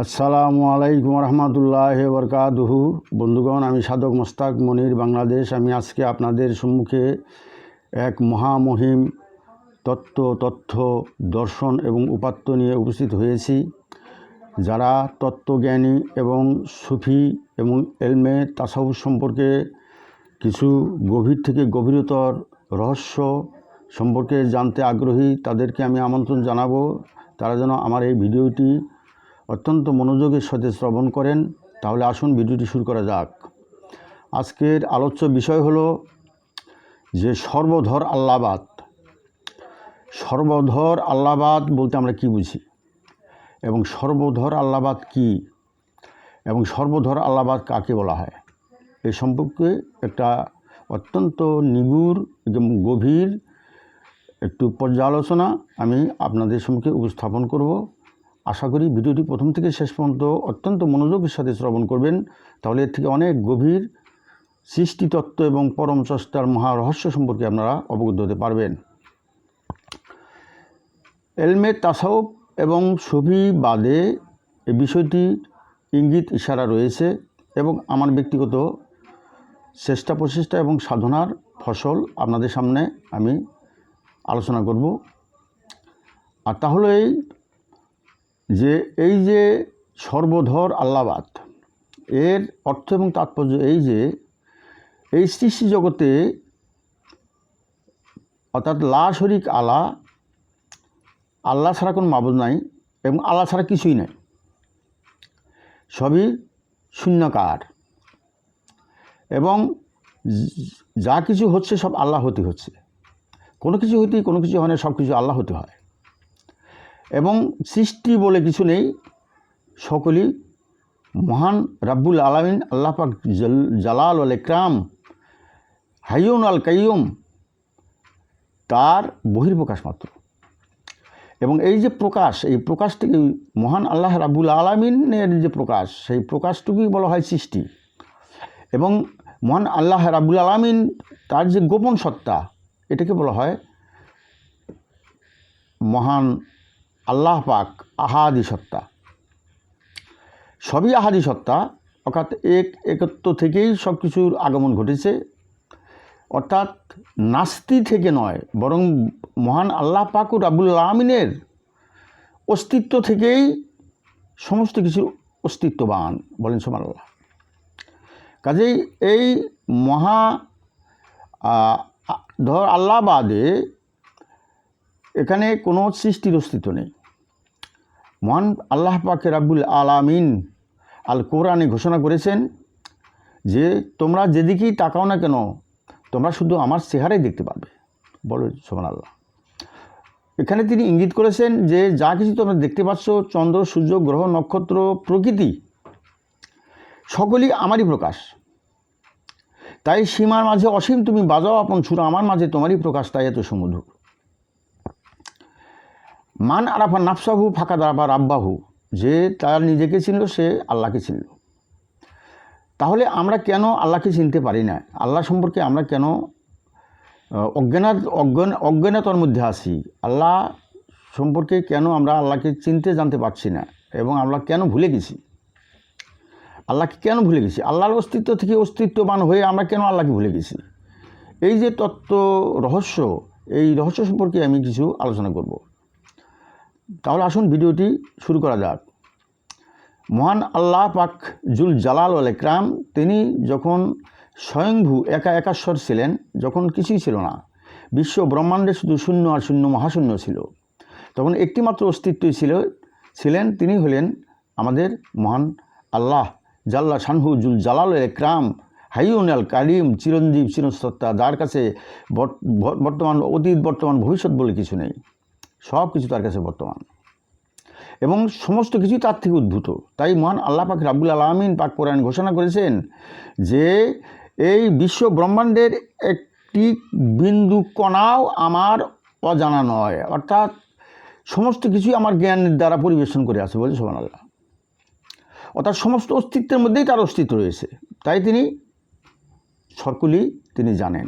আসসালামু আলাইকুম রহমতুল্লাহ বরকাতুহু। বন্ধুগণ, আমি সাধক মোস্তাক মনির বাংলাদেশ। আমি আজকে আপনাদের সম্মুখে এক মহামহিম তত্ত্ব, তথ্য, দর্শন এবং উপাত্ত নিয়ে উপস্থিত হয়েছি। যারা তত্ত্বজ্ঞানী এবং সুফি এবং এলমে তাসাউফ সম্পর্কে কিছু গভীর থেকে গভীরতর রহস্য সম্পর্কে জানতে আগ্রহী, তাদেরকে আমি আমন্ত্রণ জানাব। তারা যেন আমার এই ভিডিওটি অত্যন্ত মনোযোগের সাথে শ্রবণ করেন, তাহলে আসুন ভিডিওটি শুরু করা যাক। আজকের আলোচ্য বিষয় হলো যে সর্বধর আল্লাবাদ সর্বধর আল্লাবাদ বলতে আমরা কি বুঝি? এবং সর্বধর আল্লাবাদ কি? এবং সর্বধর আল্লাবাদ কাকে বলা হয়? এই সম্পর্কে একটা অত্যন্ত নিগুড় গভীর একটু পর্যালোচনা আমি আপনাদের সম্মুখে উপস্থাপন করব। আশা করি ভিডিওটি প্রথম থেকে শেষ পর্যন্ত অত্যন্ত মনোযোগের সাথে শ্রবণ করবেন। তাহলে এর থেকে অনেক গভীর সৃষ্টিতত্ত্ব এবং পরম স্রষ্টার মহা রহস্য সম্পর্কে আপনারা অবগত হতে পারবেন। এলমে তাসাউফ এবং বাদে এই বিষয়টি ইঙ্গিত, ইশারা রয়েছে এবং আমার ব্যক্তিগত চেষ্টা প্রচেষ্টা এবং সাধনার ফসল আপনাদের সামনে আমি আলোচনা করব। আর তাহলে এই যে এই যে সর্বধর আল্লাবাদ এর অর্থ এবং তাৎপর্য এই যে এই সৃষ্টি জগতে অর্থাৎ লা শরিক আলা, আল্লাহ ছাড়া কোনো মাবুদ নাই এবং আল্লাহ ছাড়া কিছুই নাই। সবই শূন্যকার এবং যা কিছু হচ্ছে সব আল্লাহ হতে হচ্ছে। কোনো কিছু হতেই কোনো কিছু হয় না সব কিছু আল্লাহ হতে হয়। এবং সৃষ্টি বলে কিছু নেই। সকলেই মহান রাব্বুল আলমিন, আল্লাহ পাক জালাল আল ইকরাম, হাইয়ুন আল কাইয়ুম, তার বহির্প্রকাশ মাত্র। এবং এই যে প্রকাশ, এই প্রকাশটিকে মহান আল্লাহ রাবুল আলমিনের যে প্রকাশ, সেই প্রকাশটুকুই বলা হয় সৃষ্টি। এবং মহান আল্লাহ রাবুল আলমিন তার যে গোপন সত্তা, এটাকে বলা হয় মহান আল্লাহ পাক আহাদি সত্তা। সবই আহাদি সত্তা, অর্থাৎ এক একত্ব থেকেই সব কিছুর আগমন ঘটেছে। অর্থাৎ নাস্তি থেকে নয়, বরং মহান আল্লাহ পাকুর আবুল আমিনের অস্তিত্ব থেকেই সমস্ত কিছু অস্তিত্ববান, বলেন সোমান আল্লাহ কাজেই এই মহা ধর আল্লাহ বাদে এখানে কোনো সৃষ্টির অস্তিত্ব নেই। মহান আল্লাহ পাকে রাব্বুল আলামিন আল কোরআনে ঘোষণা করেছেন যে তোমরা যেদিকেই তাকাও না কেন, তোমরা শুধু আমার চেহারাই দেখতে পাবে বলো সোমান আল্লাহ এখানে তিনি ইঙ্গিত করেছেন যে যা কিছু তোমরা দেখতে পাচ্ছ, চন্দ্র, সূর্য, গ্রহ, নক্ষত্র, প্রকৃতি, সকলই আমারই প্রকাশ। তাই সীমার মাঝে অসীম তুমি বাজাও, আপন ছুড়ো আমার মাঝে তোমারই প্রকাশ, তাই এত সমুদ্র। মান আরাফা নাফসাহু ফাঁকা দারাফা রাব্বাহু, যে তার নিজেকে চিনল, সে আল্লাহকে চিনল। তাহলে আমরা কেন আল্লাহকে চিনতে পারি না? আল্লাহ সম্পর্কে আমরা কেন অজ্ঞানার অজ্ঞান, অজ্ঞানতার মধ্যে আসি আল্লাহ সম্পর্কে কেন আমরা আল্লাহকে চিনতে জানতে পারছি না? এবং আমরা কেন ভুলে গেছি? আল্লাহকে কেন ভুলে গেছি? আল্লাহর অস্তিত্ব থেকে অস্তিত্ববান হয়ে আমরা কেন আল্লাহকে ভুলে গেছি? এই যে তত্ত্ব রহস্য, এই রহস্য সম্পর্কে আমি কিছু আলোচনা করব। তাহলে আসুন ভিডিওটি শুরু করা যাক। মহান আল্লাহ পাক জুল জালাল আল ইকরাম, তিনি যখন স্বয়ংভূ একা একাশ্বর ছিলেন, যখন কিছুই ছিল না, বিশ্ব ব্রহ্মাণ্ডে শুধু শূন্য আর শূন্য মহাশূন্য ছিল। তখন একটিমাত্র অস্তিত্বই ছিল, ছিলেন, তিনি হলেন আমাদের মহান আল্লাহ। জাল্লা শানহু জুল জালাল একরাম হাইউন আল কারিম, চিরঞ্জীব চিরসত্তা যার কাছে বর্তমান অতীত, বর্তমান ভবিষ্যৎ বলে কিছু নেই। সব কিছু তার কাছে বর্তমান। এবং সমস্ত কিছুই তার থেকে উদ্ভূত। তাই মহান আল্লাহ পাক রাবুল আলমিন পাক কোরআন ঘোষণা করেছেন যে এই বিশ্ব ব্রহ্মাণ্ডের একটি বিন্দু কণাও আমার অজানা নয়। অর্থাৎ সমস্ত কিছুই আমার জ্ঞানের দ্বারা পরিবেশন করে আছে বলে সোমান আল্লাহ অর্থাৎ সমস্ত অস্তিত্বের মধ্যেই তার অস্তিত্ব রয়েছে। তাই তিনি সকলেই তিনি জানেন।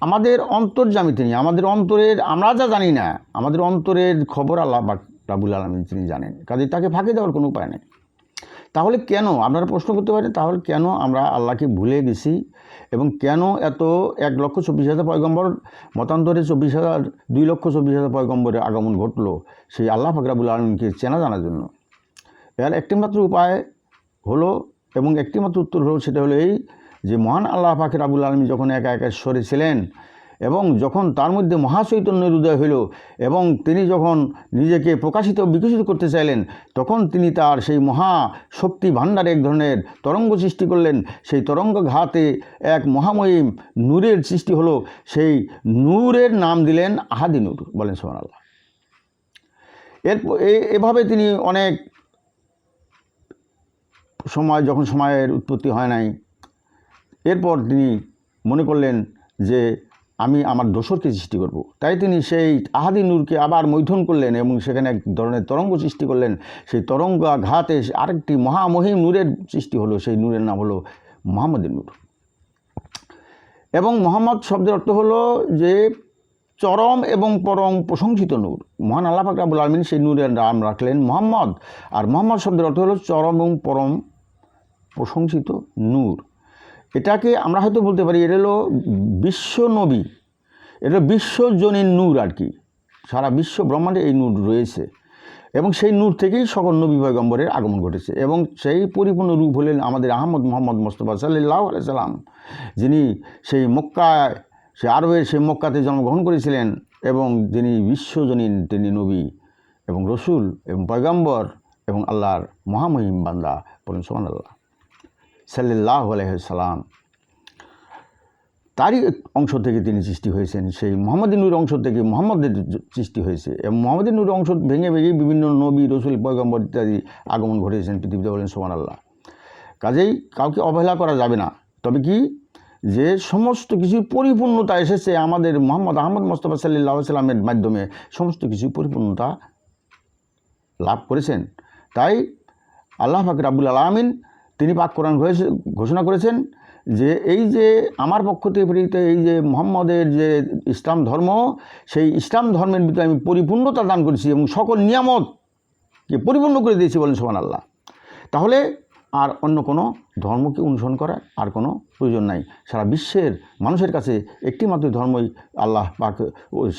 আমাদের অন্তর্জামী তিনি আমাদের অন্তরের, আমরা যা জানি না, আমাদের অন্তরের খবর আল্লাহ বা রাবুল আলমিন তিনি জানেন। কাজে তাকে ফাঁকি দেওয়ার কোনো উপায় নেই। তাহলে কেন, আপনারা প্রশ্ন করতে পারেন, তাহলে কেন আমরা আল্লাহকে ভুলে গেছি? এবং কেন এত এক লক্ষ চব্বিশ হাজার পয়গম্বর, মতান্তরে চব্বিশ হাজার, দুই লক্ষ চব্বিশ হাজার পয়গম্বরের আগমন ঘটলো সেই আল্লাহ ফাকরাবুল আলমিনকে চেনা জানার জন্য? এর একটিমাত্র উপায় হলো এবং একটিমাত্র উত্তর হলো সেটা হলো এই যে মহান আল্লাহ পাখির আবুল আলমী যখন একা একা ঈশ্বরে ছিলেন এবং যখন তার মধ্যে মহাচৈতন্যের উদয় হইল এবং তিনি যখন নিজেকে প্রকাশিত, বিকশিত করতে চাইলেন, তখন তিনি তার সেই মহা শক্তি ভাণ্ডারে এক ধরনের তরঙ্গ সৃষ্টি করলেন। সেই তরঙ্গ ঘাতে এক মহামহিম নূরের সৃষ্টি হলো। সেই নূরের নাম দিলেন আহাদি নূর, বলেন সোহান আল্লাহ এর এভাবে তিনি অনেক সময়, যখন সময়ের উৎপত্তি হয় নাই এরপর তিনি মনে করলেন যে আমি আমার দোসরকে সৃষ্টি করব। তাই তিনি সেই আহাদি নূরকে আবার মৈথুন করলেন এবং সেখানে এক ধরনের তরঙ্গ সৃষ্টি করলেন। সেই তরঙ্গ ঘাতে আরেকটি মহামহিম নূরের সৃষ্টি হলো, সেই নূরের নাম হলো মোহাম্মদের নূর। এবং মোহাম্মদ শব্দের অর্থ হলো যে চরম এবং পরম প্রশংসিত নূর। মহান আল্লাহ ফাকরাবুল আলমিন সেই নূরের নাম রাখলেন মোহাম্মদ। আর মোহাম্মদ শব্দের অর্থ হলো চরম এবং পরম প্রশংসিত নূর। এটাকে আমরা হয়তো বলতে পারি, এটা হলো বিশ্ব নবী, এটা বিশ্বজনীন নূর আর কি। সারা বিশ্ব ব্রহ্মাণ্ডে এই নূর রয়েছে এবং সেই নূর থেকেই সকল নবী পয়গম্বরের আগমন ঘটেছে এবং সেই পরিপূর্ণ রূপ হলেন আমাদের আহমদ মোহাম্মদ মোস্তফা সাল্লাহ সাল্লাম, যিনি সেই মক্কায়, সে আরবের সেই মক্কাতে জন্মগ্রহণ করেছিলেন এবং যিনি বিশ্বজনীন তিনি নবী এবং রসুল এবং পয়গম্বর এবং আল্লাহর মহামহিম বান্দা বলুন সোমান আল্লাহ সাল্লাহ আলহাম তারই অংশ থেকে তিনি সৃষ্টি হয়েছেন। সেই মোহাম্মদ নূর অংশ থেকে মোহাম্মদের সৃষ্টি হয়েছে। এবং মোহাম্মদ নূর অংশ ভেঙে ভেঙে বিভিন্ন নবী, রসুল, পয়গম্বর ইত্যাদি আগমন ঘটেছেন পৃথিবীতে বলেন সোমান আল্লাহ কাজেই কাউকে অবহেলা করা যাবে না। তবে কি? যে সমস্ত কিছুর পরিপূর্ণতা এসেছে আমাদের মোহাম্মদ আহমদ মোস্তফা সাল্লাহ সাল্লামের মাধ্যমে, সমস্ত কিছু পরিপূর্ণতা লাভ করেছেন। তাই আল্লাহ ফাকির আবুল আলমিন তিনি পাক কোরআন ঘোষণা করেছেন যে এই যে আমার পক্ষ থেকে প্রেরিত এই যে মোহাম্মদের যে ইসলাম ধর্ম, সেই ইসলাম ধর্মের ভিতরে আমি পরিপূর্ণতা দান করেছি এবং সকল নিয়ামতকে পরিপূর্ণ করে দিয়েছি বলেন সোমান আল্লাহ তাহলে আর অন্য কোনো ধর্মকে অনুসরণ করার আর কোনো প্রয়োজন নাই। সারা বিশ্বের মানুষের কাছে একটি মাত্র ধর্মই আল্লাহ পাক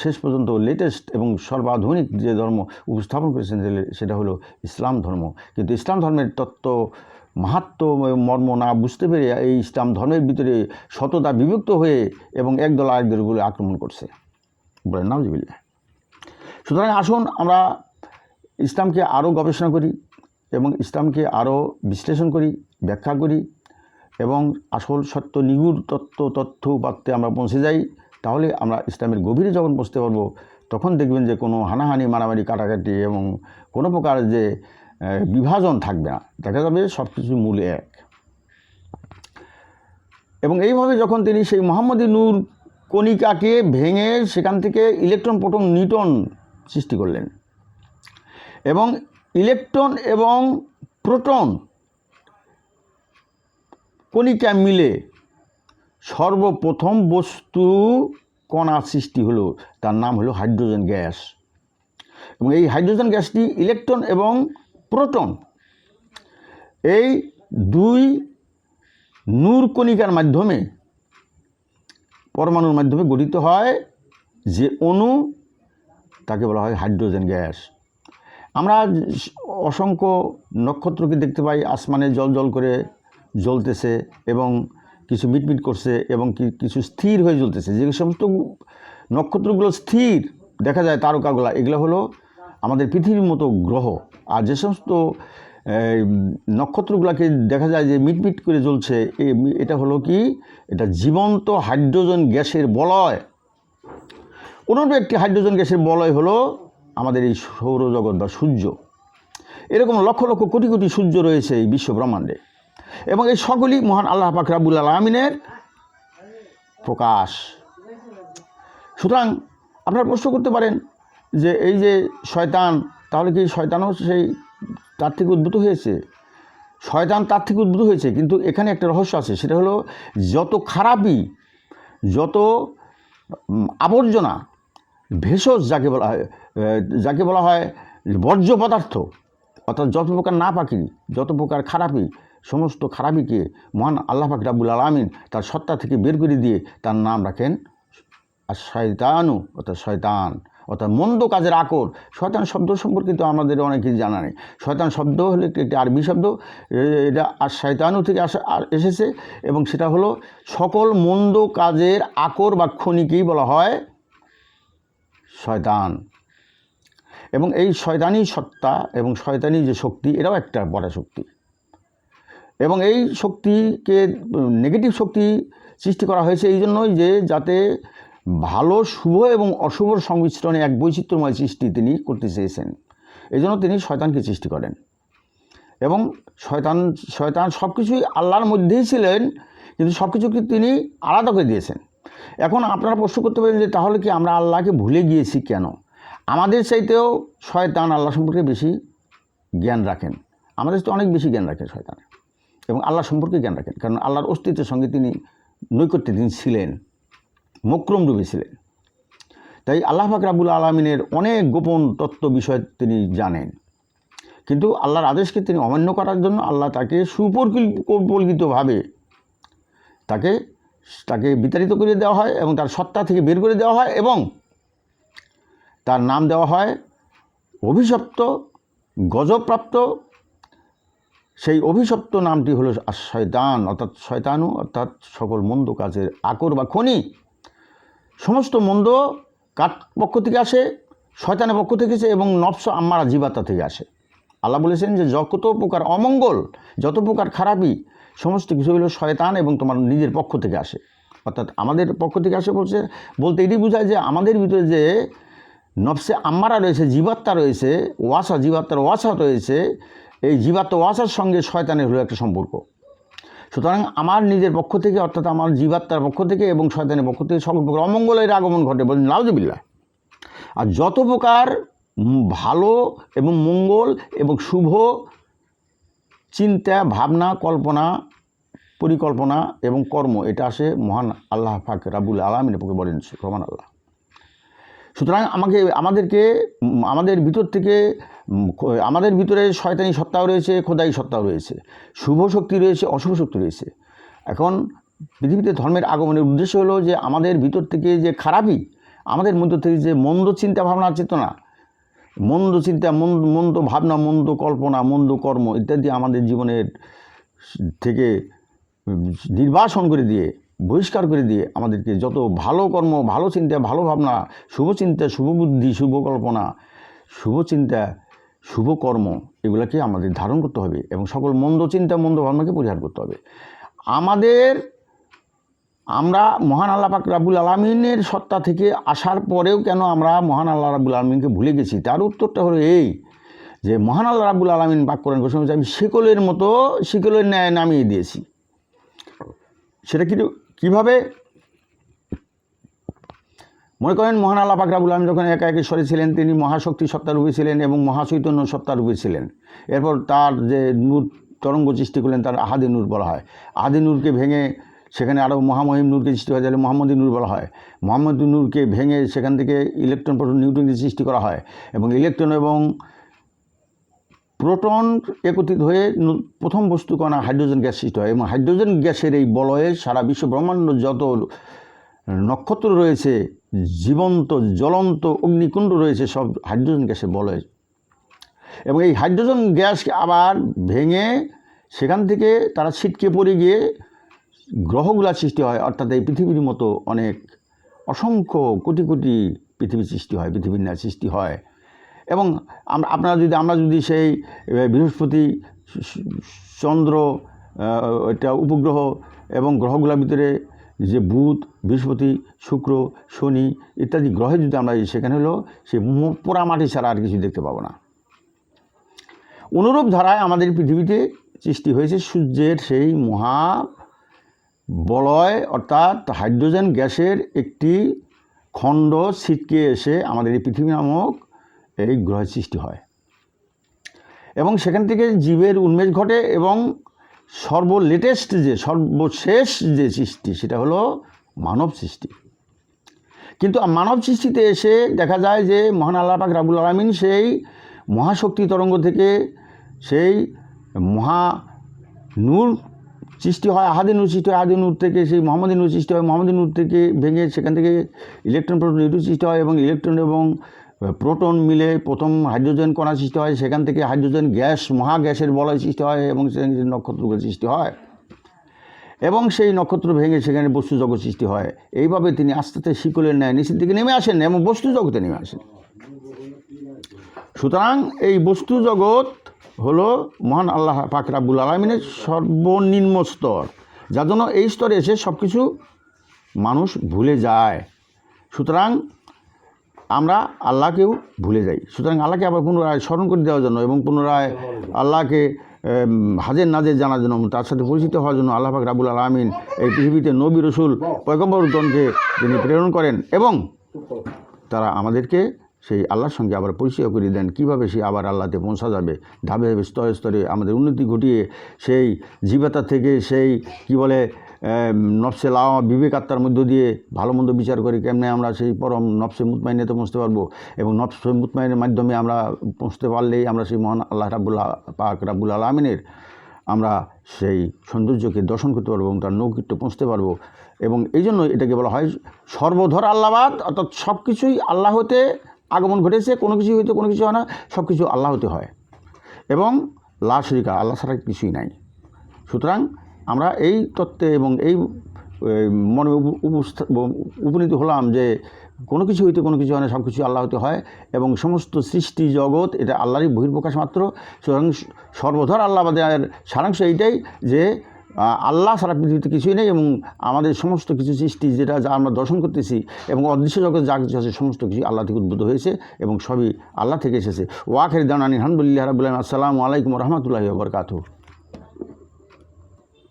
শেষ পর্যন্ত লেটেস্ট এবং সর্বাধুনিক যে ধর্ম উপস্থাপন করেছেন, সেটা হলো ইসলাম ধর্ম। কিন্তু ইসলাম ধর্মের তত্ত্ব মাহাত্ম মর্ম না বুঝতে পেরে এই ইসলাম ধর্মের ভিতরে শততা বিভক্ত হয়ে এবং একদল আরেকদলগুলো আক্রমণ করছে। বলেন নাউজিবিল্লা সুতরাং আসুন আমরা ইসলামকে আরও গবেষণা করি এবং ইসলামকে আরও বিশ্লেষণ করি, ব্যাখ্যা করি এবং আসল সত্য নিগুড় তত্ত্ব তথ্য উপাত্তে আমরা পৌঁছে যাই, তাহলে আমরা ইসলামের গভীরে যখন বসতে পারব, তখন দেখবেন যে কোনো হানাহানি, মারামারি, কাটাকাটি এবং কোনো প্রকার যে বিভাজন থাকবে না। দেখা যাবে সব কিছু মূল এক। এবং এইভাবে যখন তিনি সেই মোহাম্মদী নূর কণিকাকে ভেঙে সেখান থেকে ইলেকট্রন, প্রোটন, নিউটন সৃষ্টি করলেন। এবং ইলেকট্রন এবং প্রোটন কণিকা মিলে সর্বপ্রথম বস্তু কণা সৃষ্টি হলো। তার নাম হলো হাইড্রোজেন গ্যাস। এবং এই হাইড্রোজেন গ্যাসটি ইলেকট্রন এবং প্রোটন। এই দুই নূর কণিকার মাধ্যমে, পরমাণুর মাধ্যমে গঠিত হয় যে অণু, তাকে বলা হয় হাইড্রোজেন গ্যাস। আমরা অসংখ্য নক্ষত্রকে দেখতে পাই, আসমানে জল জল করে জ্বলতেছে এবং কিছু মিটমিট করছে এবং কিছু স্থির হয়ে জ্বলতেছে। যে সমস্ত নক্ষত্রগুলো স্থির, দেখা যায় তারকাগুলা, এগুলো হলো আমাদের পৃথিবীর মতো গ্রহ। আর যে সমস্ত নক্ষত্রগুলোকে দেখা যায় যে মিটমিট করে জ্বলছে এটা হলো কি? এটা জীবন্ত হাইড্রোজেন গ্যাসের বলয়। অনুরূপ একটি হাইড্রোজেন গ্যাসের বলয় হলো আমাদের এই সৌরজগৎ বা সূর্য। এরকম লক্ষ লক্ষ কোটি কোটি সূর্য রয়েছে এই বিশ্ব ব্রহ্মাণ্ডে। এবং এই সকলই মহান আল্লাহ পাক রাবুল আলমিনের প্রকাশ। সুতরাং আপনারা প্রশ্ন করতে পারেন যে এই যে শয়তান, তাহলে কি শয়তানও সেই তার থেকে উদ্ভূত হয়েছে? শয়তান তার থেকে উদ্ভূত হয়েছে, কিন্তু এখানে একটা রহস্য আছে, সেটা হলো যত খারাপই, যত আবর্জনা, ভেষজ যাকে বলা হয় যাকে বলা হয় বর্জ্য পদার্থ, অর্থাৎ যত প্রকার না পাখি যত প্রকার খারাপই, সমস্ত খারাপিকে মহান আল্লাহ পাক রাবুল আলমিন তার সত্তা থেকে বের করে দিয়ে তার নাম রাখেন আর শয়তানু অর্থাৎ শয়তান। অর্থাৎ মন্দ কাজের আকর। শয়তান শব্দ সম্পর্কে তো আমাদের অনেকেই জানা নেই। শয়তান শব্দ হলো একটি আরবি শব্দ এটা আর শয়তানু থেকে আসা এসেছে এবং সেটা হলো সকল মন্দ কাজের আকর বা খনিকেই বলা হয় শয়তান। এবং এই শয়তানি সত্তা এবং শয়তানি যে শক্তি, এটাও একটা বড় শক্তি। এবং এই শক্তিকে নেগেটিভ শক্তি সৃষ্টি করা হয়েছে এই জন্যই যে যাতে ভালো, শুভ এবং অশুভর সংমিশ্রণে এক বৈচিত্র্যময় সৃষ্টি তিনি করতে চেয়েছেন। এই জন্য তিনি শয়তানকে সৃষ্টি করেন। এবং শয়তান শয়তান সব কিছুই আল্লাহর মধ্যেই ছিলেন, কিন্তু সব কিছুকে তিনি আলাদা করে দিয়েছেন। এখন আপনারা প্রশ্ন করতে পারেন যে, তাহলে কি আমরা আল্লাহকে ভুলে গিয়েছি কেন? আমাদের চাইতেও শয়তান আল্লাহ সম্পর্কে বেশি জ্ঞান রাখেন। আমাদের তো অনেক বেশি জ্ঞান রাখেন শয়তান। এবং আল্লাহ সম্পর্কে জ্ঞান রাখেন। কারণ আল্লাহর অস্তিত্বের সঙ্গে তিনি নৈকট্যে তিনি ছিলেন। মক্রম রূপে ছিলেন তাই আল্লাহ পাক রাবুল আলমিনের অনেক গোপন তত্ত্ব বিষয় তিনি জানেন। কিন্তু আল্লাহর আদেশকে তিনি অমান্য করার জন্য আল্লাহ তাকে সুপরিকল্পিতভাবে তাকে তাকে বিতাড়িত করে দেওয়া হয় এবং তার সত্তা থেকে বের করে দেওয়া হয় এবং তার নাম দেওয়া হয় অভিশপ্ত গজপ্রাপ্ত সেই অভিশপ্ত নামটি হলো শয়তান অর্থাৎ শয়তানু অর্থাৎ সকল মন্দ কাজের আকর বা খনি। সমস্ত মন্দ কার পক্ষ থেকে আসে, শয়তানের পক্ষ থেকে আসে এবং নফস আম্মারা জীবাত্মা থেকে আসে। আল্লাহ বলেছেন যে, যত প্রকার অমঙ্গল, যত প্রকার খারাপই, সমস্ত কিছু হলো শয়তান এবং তোমার নিজের পক্ষ থেকে আসে। অর্থাৎ আমাদের পক্ষ থেকে আসে বলছে, বলতে এটি বোঝায় যে, আমাদের ভিতরে যে নফসে আম্মারা রয়েছে, জীবাত্মা রয়েছে, ওয়াসা, জীবাত্মার ওয়াসা রয়েছে, এই জীবাত্মা ওয়াসার সঙ্গে শয়তানের হলো একটা সম্পর্ক। সুতরাং আমার নিজের পক্ষ থেকে, অর্থাৎ আমার জীবাত্মার পক্ষ থেকে এবং শয়তানের পক্ষ থেকে সকল প্রকার অমঙ্গলের আগমন ঘটে বলেন নাউজবিল্লা আর যত প্রকার ভালো এবং মঙ্গল এবং শুভ চিন্তা, ভাবনা, কল্পনা, পরিকল্পনা এবং কর্ম, এটা আসে মহান আল্লাহ পাক রাবুল আলমিনের পক্ষে বলেন রহমান আল্লাহ সুতরাং আমাকে, আমাদেরকে, আমাদের ভিতর থেকে আমাদের ভিতরে শয়তানি সত্তাও রয়েছে, খোদাই সত্তাও রয়েছে। শুভ শক্তি রয়েছে, অশুভ শক্তি রয়েছে। এখন পৃথিবীতে ধর্মের আগমনের উদ্দেশ্য হলো যে আমাদের ভিতর থেকে যে খারাপই, আমাদের মধ্য থেকে যে মন্দ চিন্তা ভাবনা, চেতনা, মন্দ চিন্তা মন্দ মন্দ ভাবনা, মন্দ কল্পনা, মন্দ কর্ম ইত্যাদি আমাদের জীবনের থেকে নির্বাসন করে দিয়ে, বহিষ্কার করে দিয়ে আমাদেরকে যত ভালো কর্ম, ভালো চিন্তা, ভালো ভাবনা, শুভ চিন্তা, শুভ বুদ্ধি, শুভ কল্পনা, শুভ চিন্তা শুভ কর্ম, এগুলোকে আমাদের ধারণ করতে হবে এবং সকল মন্দ চিন্তা, মন্দ ভাবনাকে পরিহার করতে হবে। আমাদের, আমরা মহান আল্লাহ পাক রাবুল আলমিনের সত্তা থেকে আসার পরেও কেন আমরা মহান আল্লাহ রাবুল আলমিনকে ভুলে গেছি? তার উত্তরটা হলো এই, যে মহান আল্লাহ রাবুল আলমিন পাক করেন ঘোষণা আমি শিকলের মতো, শিকলের ন্যায় নামিয়ে দিয়েছি। সেটা কিন্তু কীভাবে? মনে করেন মহান আল্লাহ পাক রাবুল আলম যখন একা একেশ্বরে ছিলেন, তিনি মহাশক্তি সত্তারূপে ছিলেন এবং মহাচৈতন্য সত্তারূপে ছিলেন। এরপর তার যে নূর, তরঙ্গ সৃষ্টি করলেন, তার আহাদি নূর বলা হয়। আহাদি নূরকে ভেঙে সেখানে আরও মহামহিম নূরকে সৃষ্টি হয় যাহলে মোহাম্মদী নূর বলা হয়। মোহাম্মদী নূরকে ভেঙে সেখান থেকে ইলেকট্রন, প্রোটন নিউট্রনকে সৃষ্টি করা হয় এবং ইলেকট্রন এবং প্রোটন একত্রিত হয়ে প্রথম বস্তু কণা হাইড্রোজেন গ্যাস সৃষ্টি হয় এবং হাইড্রোজেন গ্যাসের এই বলয়ে সারা বিশ্ব ব্রহ্মাণ্ড যত নক্ষত্র রয়েছে, জীবন্ত, জ্বলন্ত অগ্নিকুণ্ড রয়েছে, সব হাইড্রোজেন গ্যাসে বলে। এবং এই হাইড্রোজেন গ্যাসকে আবার ভেঙে সেখান থেকে তারা ছিটকে পড়ে গিয়ে গ্রহগুলা সৃষ্টি হয়, অর্থাৎ এই পৃথিবীর মতো অনেক অসংখ্য কোটি কোটি পৃথিবী সৃষ্টি হয়, পৃথিবীর ন্যায় সৃষ্টি হয়। এবং আমরা আপনারা যদি, আমরা যদি সেই বৃহস্পতি চন্দ্র এটা উপগ্রহ এবং গ্রহগুলোর ভিতরে যে বুধ, বৃহস্পতি, শুক্র, শনি ইত্যাদি গ্রহে যদি আমরা সেখানে হলো, সে পোড়া মাটি ছাড়া আর কিছু দেখতে পাবো না। অনুরূপ ধারায় আমাদের পৃথিবীতে সৃষ্টি হয়েছে সূর্যের সেই মহা বলয়, অর্থাৎ হাইড্রোজেন গ্যাসের একটি খণ্ড ছিটকে এসে আমাদের এই পৃথিবী নামক এই গ্রহের সৃষ্টি হয়। এবং সেখান থেকে জীবের উন্মেষ ঘটে এবং সর্ব লেটেস্ট যে, সর্বশেষ যে সৃষ্টি, সেটা হলো মানব সৃষ্টি। কিন্তু মানব সৃষ্টিতে এসে দেখা যায় যে, মহান আল্লাহ পাক রাবুল আলমিন সেই মহাশক্তি তরঙ্গ থেকে সেই মহা নূর সৃষ্টি হয়, আহাদি নূর সৃষ্টি হয়, আহাদি নূর থেকে সেই মোহাম্মদী নূর সৃষ্টি হয় মোহাম্মদী নূর থেকে ভেঙে সেখান থেকে ইলেকট্রন প্রোটন নিউট্রন সৃষ্টি হয় এবং ইলেকট্রন এবং প্রোটন মিলে প্রথম হাইড্রোজেন কণা সৃষ্টি হয়, সেখান থেকে হাইড্রোজেন গ্যাস, মহাগ্যাসের বলয় সৃষ্টি হয় এবং সেখান নক্ষত্রগুলো সৃষ্টি হয়। এবং সেই নক্ষত্র ভেঙে সেখানে বস্তু জগৎ সৃষ্টি হয়। এইভাবে তিনি আস্তে আস্তে শিকলের ন্যায় নিচের দিকে নেমে আসেন এবং বস্তু জগতে নেমে আসেন। সুতরাং এই বস্তু জগৎ হলো মহান আল্লাহ পাক রাব্বুল আলমিনের সর্বনিম্ন স্তর। যার জন্য এই স্তরে এসে সব কিছু মানুষ ভুলে যায়। সুতরাং আমরা আল্লাহকেও ভুলে যাই। সুতরাং আল্লাহকে আবার পুনরায় স্মরণ করে দেওয়ার জন্য এবং পুনরায় আল্লাহকে হাজের নাজের জানার জন্য তার সাথে পরিচিত হওয়ার জন্য আল্লাহ পাক রাবুল আলমিন এই পৃথিবীতে নবী রসুল পয়গম্বরগণকে তিনি প্রেরণ করেন এবং তারা আমাদেরকে সেই আল্লাহর সঙ্গে আবার পরিচয় করিয়ে দেন। কীভাবে সে আবার আল্লাহতে পৌঁছা যাবে? ধাপে ধাপে স্তরে স্তরে আমাদের উন্নতি ঘটিয়ে সেই জীবতা থেকে সেই, কি বলে নফসে লাওয়া বিবেক আত্মার মধ্য দিয়ে ভালো মন্দ বিচার করে কেমনে আমরা সেই পরম নফসে মুতমাইনেতে পৌঁছতে পারব? এবং নফসে মুতমাইনের মাধ্যমে আমরা পৌঁছতে পারলেই আমরা সেই মহান আল্লাহ রাবুল্লাহ পাক রাবুল আলমিনের আমরা সেই সৌন্দর্যকে দর্শন করতে পারব এবং তার নৌকীর্য পৌঁছতে পারব। এবং এই জন্য এটাকে বলা হয় সর্বধর আল্লাহবাদ, অর্থাৎ সব কিছুই আল্লাহ হতে আগমন ঘটেছে, কোনো কিছু হইতে কোনো কিছু হয় না সব কিছু আল্লাহ হতে হয়। এবং লা শরিকা, আল্লাহ ছাড়া কিছুই নাই। সুতরাং আমরা এই তত্ত্বে এবং এই মনে উপ- উপনীত হলাম যে কোনো কিছু হইতে কোনো কিছু হয় না সব কিছু আল্লাহ হতে হয় এবং সমস্ত সৃষ্টি জগৎ এটা আল্লাহরই বহির্প্রকাশ মাত্র। সুতরাং সর্বধর আল্লাহবাদের সারাংশ এইটাই যে আল্লাহ সারা পৃথিবীতে কিছুই নেই এবং আমাদের সমস্ত কিছু সৃষ্টি যেটা যা আমরা দর্শন করতেছি এবং অদৃশ্য জগৎ যা কিছু আছে সমস্ত কিছু আল্লাহ থেকে উদ্ভূত হয়েছে এবং সবই আল্লাহ থেকে এসেছে। ওয়াখের দানানি আলহামদুলিল্লাহ রাবুল্লাহ আসসালামু আলাইকুম রহমতুল্লাহি বরকাতু